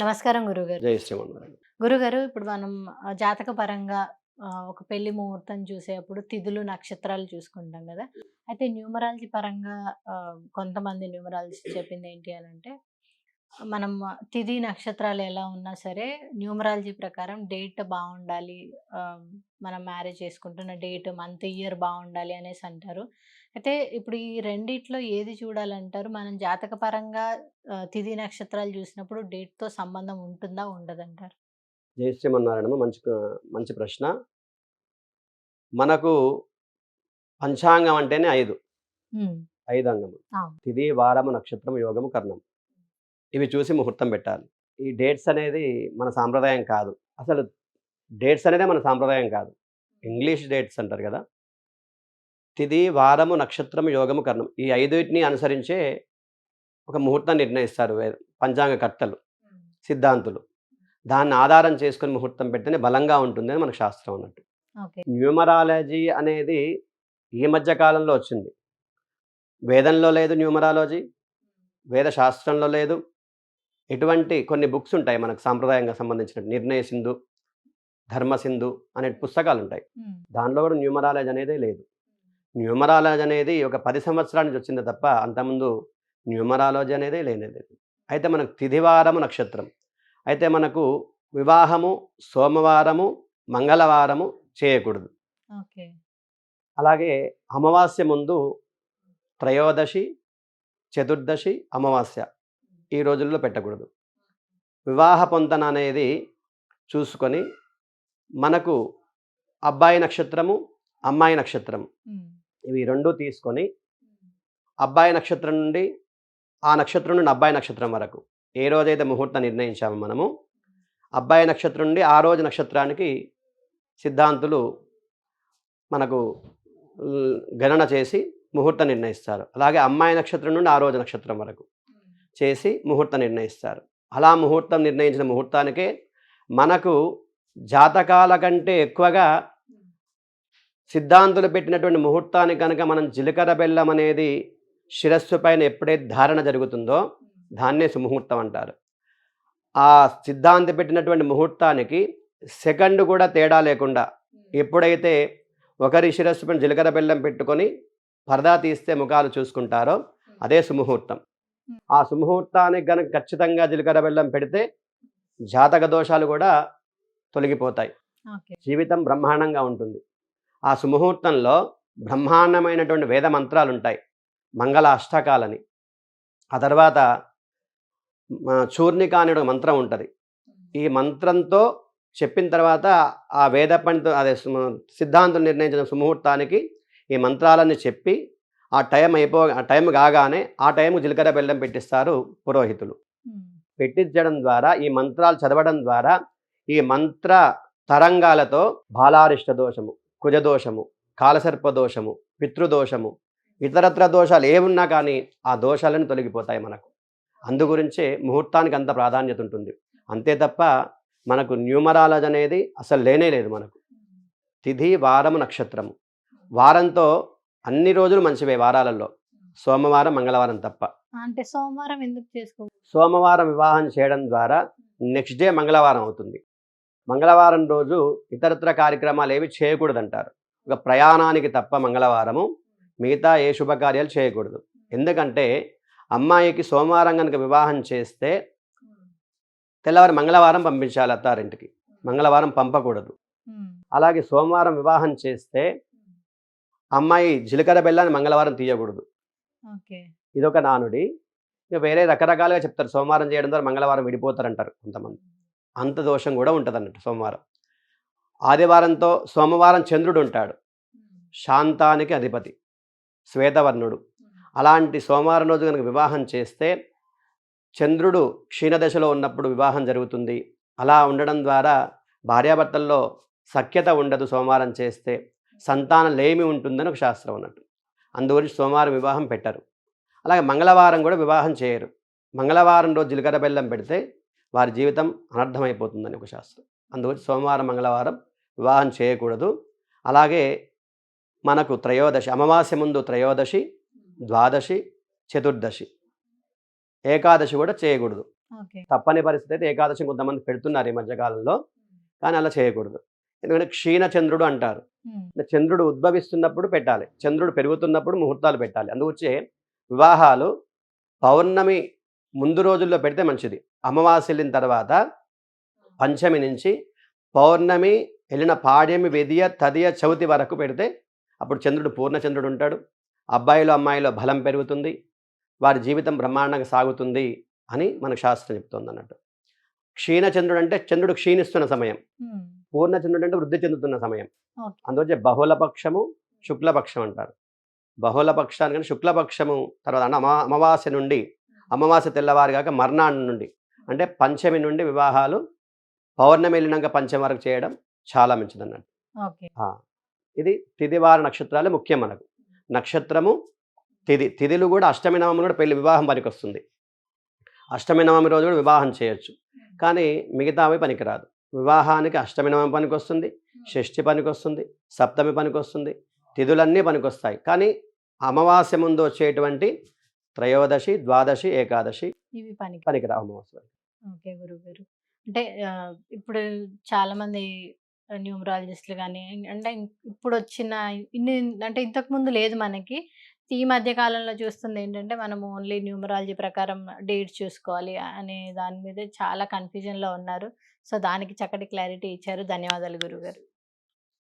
నమస్కారం గురుగారు. జై శ్రీమన్నారాయణ. గురుగారు ఇప్పుడు మనం జాతక పరంగా ఒక పెళ్ళి ముహూర్తం చూసేటప్పుడు తిథులు నక్షత్రాలు చూసుకుంటాం కదా. అయితే న్యూమరాలజీ పరంగా కొంతమంది న్యూమరాలజీ చెప్పింది ఏంటి అని అంటే మనం తిథి నక్షత్రాలు ఎలా ఉన్నా సరే న్యూమరాలజీ ప్రకారం డేట్ బాగుండాలి. మనం మ్యారేజ్ చేసుకుంటున్న డేట్ మంత్ ఇయర్ బాగుండాలి అనేసి అంటారు. అయితే ఇప్పుడు ఈ రెండిట్లో ఏది చూడాలంటారు? మనం జాతక పరంగా తిథి నక్షత్రాలు చూసినప్పుడు డేట్తో సంబంధం ఉంటుందా? ఉండదంటారు. జై మంచి మంచి ప్రశ్న. మనకు పంచాంగం అంటేనే ఐదు. ఐదు అంగము అవును. తిది వారము నక్షత్రం యోగము కర్ణం. ఇవి చూసి ముహూర్తం పెట్టాలి. ఈ డేట్స్ అనేది మన సాంప్రదాయం కాదు. అసలు డేట్స్ అనేదే మన సాంప్రదాయం కాదు. ఇంగ్లీష్ డేట్స్ అంటారు కదా? తిది వారము నక్షత్రం యోగము కర్ణం ఈ ఐదుటిని అనుసరించే ఒక ముహూర్తం నిర్ణయిస్తారు వే- పంచాంగ కర్తలు సిద్ధాంతులు. దాన్ని ఆధారం చేసుకుని ముహూర్తం పెడితేనే బలంగా ఉంటుంది అని మనకు శాస్త్రం అన్నట్టు. న్యూమరాలజీ అనేది ఈ మధ్య కాలంలో వచ్చింది. వేదంలో లేదు న్యూమరాలజీ వేద శాస్త్రంలో లేదు. ఎటువంటి కొన్ని బుక్స్ ఉంటాయి మనకు సాంప్రదాయంగా సంబంధించిన నిర్ణయ సింధు ధర్మ సింధు అనే పుస్తకాలు ఉంటాయి. దానిలో కూడా న్యూమరాలజీ అనేది లేదు. న్యూమరాలజీ అనేది ఒక పది సంవత్సరాల నుంచి వచ్చింది తప్ప అంతకుముందు న్యూమరాలజీ అనేది లేనే లేదు అయితే మనకు తిథివారము నక్షత్రం. అయితే మనకు వివాహము సోమవారము మంగళవారము చేయకూడదు. అలాగే అమావాస్య ముందు త్రయోదశి చతుర్దశి అమావాస్య ఈ రోజుల్లో పెట్టకూడదు. వివాహ పొంతన అనేది చూసుకొని మనకు అబ్బాయి నక్షత్రము అమ్మాయి నక్షత్రం ఇవి రెండు తీసుకొని అబ్బాయి నక్షత్రం నుండి ఆ నక్షత్రం నుండి అబ్బాయి నక్షత్రం వరకు. ఏ రోజైతే ముహూర్తం నిర్ణయించామో మనము అబ్బాయి నక్షత్రం నుండి ఆ రోజు నక్షత్రానికి సిద్ధాంతులు మనకు గణన చేసి ముహూర్తం నిర్ణయిస్తారు. అలాగే అమ్మాయి నక్షత్రం నుండి ఆ రోజు నక్షత్రం వరకు చేసి ముహూర్తం నిర్ణయిస్తారు. అలా ముహూర్తం నిర్ణయించిన ముహూర్తానికే మనకు జాతకాల కంటే ఎక్కువగా సిద్ధాంతులు పెట్టినటువంటి ముహూర్తానికి కనుక మనం జీలకర్ర బెల్లం అనేది శిరస్సు పైన ఎప్పుడైతే ధారణ జరుగుతుందో దాన్నే సుముహూర్తం అంటారు. ఆ సిద్ధాంతి పెట్టినటువంటి ముహూర్తానికి సెకండ్ కూడా తేడా లేకుండా ఎప్పుడైతే ఒకరి శిరస్సు పైన జీలకర్ర బెల్లం పెట్టుకొని పరదా తీస్తే ముఖాలు చూసుకుంటారో అదే సుముహూర్తం. ఆ సుముహూర్తానికి కనుక ఖచ్చితంగా జీలకర్ర బెల్లం పెడితే జాతక దోషాలు కూడా తొలగిపోతాయి. జీవితం బ్రహ్మాండంగా ఉంటుంది. ఆ సుముహూర్తంలో బ్రహ్మాండమైనటువంటి వేద మంత్రాలు ఉంటాయి మంగళ అష్టకాలని ఆ తర్వాత చూర్ణిక అనే ఒక మంత్రం ఉంటుంది. ఈ మంత్రంతో చెప్పిన తర్వాత ఆ వేద పండిత అదే సిద్ధాంతం నిర్ణయించిన సుముహూర్తానికి ఈ మంత్రాలన్నీ చెప్పి ఆ టైం అయిపో ఆ టైం కాగానే ఆ టైంకు జీలకర్ర బెల్లం పెట్టిస్తారు పురోహితులు. పెట్టించడం ద్వారా ఈ మంత్రాలు చదవడం ద్వారా ఈ మంత్ర తరంగాలతో బాలారిష్ట దోషము. కుజదోషము కాలసర్ప దోషము పితృదోషము ఇతరత్ర దోషాలు ఏమున్నా కానీ ఆ దోషాలను తొలగిపోతాయి మనకు. అందుగురించే ముహూర్తానికి అంత ప్రాధాన్యత ఉంటుంది. అంతే తప్ప మనకు న్యూమరాలజీ అనేది అసలు లేనే లేదు మనకు. తిథి వారము నక్షత్రము. వారంతో అన్ని రోజులు మంచివే వారాలలో. సోమవారం మంగళవారం తప్ప. అంటే సోమవారం ఎందుకు చేసుకో సోమవారం వివాహం చేయడం ద్వారా నెక్స్ట్ డే మంగళవారం అవుతుంది. మంగళవారం రోజు ఇతరత్ర కార్యక్రమాలు ఏవి చేయకూడదంటారు? ఒక ప్రయాణానికి తప్ప మంగళవారము మిగతా ఏ శుభకార్యాలు చేయకూడదు. ఎందుకంటే అమ్మాయికి సోమవారం కనుక వివాహం చేస్తే తెల్లవారి మంగళవారం పంపించాలి అత్తారింటికి. మంగళవారం పంపకూడదు. అలాగే సోమవారం వివాహం చేస్తే అమ్మాయి జీలకర్ర బెల్లాన్ని మంగళవారం తీయకూడదు. ఇదొక నానుడి. ఇక వేరే రకరకాలుగా చెప్తారు. సోమవారం చేయడం ద్వారా మంగళవారం విడిపోతారంటారు కొంతమంది. అంత దోషం కూడా ఉంటుంది అన్నట్టు సోమవారం. ఆదివారంతో సోమవారం చంద్రుడు ఉంటాడు శాంతానికి అధిపతి. శ్వేతవర్ణుడు. అలాంటి సోమవారం రోజు కనుక వివాహం చేస్తే చంద్రుడు క్షీణదశలో ఉన్నప్పుడు వివాహం జరుగుతుంది. అలా ఉండడం ద్వారా భార్యాభర్తల్లో సఖ్యత ఉండదు సోమవారం చేస్తే. సంతానం లేమి ఉంటుందని ఒక శాస్త్రం అన్నట్టు. అందుగురించి సోమవారం వివాహం పెట్టరు. అలాగే మంగళవారం కూడా వివాహం చేయరు. మంగళవారం రోజు జీలకర్ర బెల్లం పెడితే వారి జీవితం అనర్థమైపోతుందని ఒక శాస్త్రం. అందుగురించి సోమవారం మంగళవారం వివాహం చేయకూడదు. అలాగే మనకు త్రయోదశి అమావాస్య ముందు త్రయోదశి ద్వాదశి చతుర్దశి ఏకాదశి కూడా చేయకూడదు. తప్పని పరిస్థితి అయితే ఏకాదశి కొంతమంది పెడుతున్నారు ఈ మధ్యకాలంలో కానీ అలా చేయకూడదు. ఎందుకంటే క్షీణ చంద్రుడు అంటారు. చంద్రుడు ఉద్భవిస్తున్నప్పుడు పెట్టాలి. చంద్రుడు పెరుగుతున్నప్పుడు ముహూర్తాలు పెట్టాలి. అందువచ్చే వివాహాలు పౌర్ణమి ముందు రోజుల్లో పెడితే మంచిది. అమావాస్య వెళ్ళిన తర్వాత పంచమి నుంచి పౌర్ణమి వెళ్ళిన పాడ్యమి వెదియ తదియ చవితి వరకు పెడితే అప్పుడు చంద్రుడు పూర్ణచంద్రుడు ఉంటాడు. అబ్బాయిలో అమ్మాయిలో బలం పెరుగుతుంది. వారి జీవితం బ్రహ్మాండంగా సాగుతుంది అని మనకు శాస్త్రం చెప్తుంది అన్నట్టు క్షీణచంద్రుడు అంటే చంద్రుడు క్షీణిస్తున్న సమయం. పూర్ణచంద్రుడు అంటే వృద్ధి చెందుతున్న సమయం. అందువచ్చే బహుళపక్షము శుక్లపక్షం అంటారు. బహుళపక్షాన్ని కానీ శుక్లపక్షము తర్వాత అంటే అమా అమావాస్య నుండి అమావాస్య తెల్లవారు కాక మర్నాడు నుండి అంటే పంచమి నుండి వివాహాలు పౌర్ణమి వెళ్ళినాక పంచమి వరకు చేయడం చాలా మంచిది అన్నట్టు ఇది తిదివార నక్షత్రాలు ముఖ్యం మనకు. నక్షత్రము తిది తిథిలు కూడా అష్టమి నవమి కూడా పెళ్ళి వివాహం పనికొస్తుంది. అష్టమి నవమి రోజు కూడా వివాహం చేయొచ్చు. కానీ మిగతావి పనికిరాదు. వివాహానికి అష్టమి నవమి పనికొస్తుంది షష్ఠి పనికొస్తుంది సప్తమి పనికొస్తుంది తిథులన్నీ పనికొస్తాయి. కానీ అమావాస్య ముందు వచ్చేటువంటి త్రయోదశి ద్వాదశి ఏకాదశి ఇవి పనికి పనికిరావు అమావాస్య ఓకే గురుగారు. అంటే ఇప్పుడు చాలా మంది న్యూమరాలజిస్ట్‌లు కానీ అంటే ఇం- ఇప్పుడు వచ్చిన ఇన్ని అంటే ఇంతకుముందు లేదు మనకి. ఈ మధ్య కాలంలో చూస్తుంది ఏంటంటే మనం ఓన్లీ న్యూమరాలజీ ప్రకారం డేట్ చూసుకోవాలి అనే దాని మీద చాలా కన్ఫ్యూజన్లో ఉన్నారు. సో దానికి చక్కటి క్లారిటీ ఇచ్చారు. ధన్యవాదాలు గురుగారు.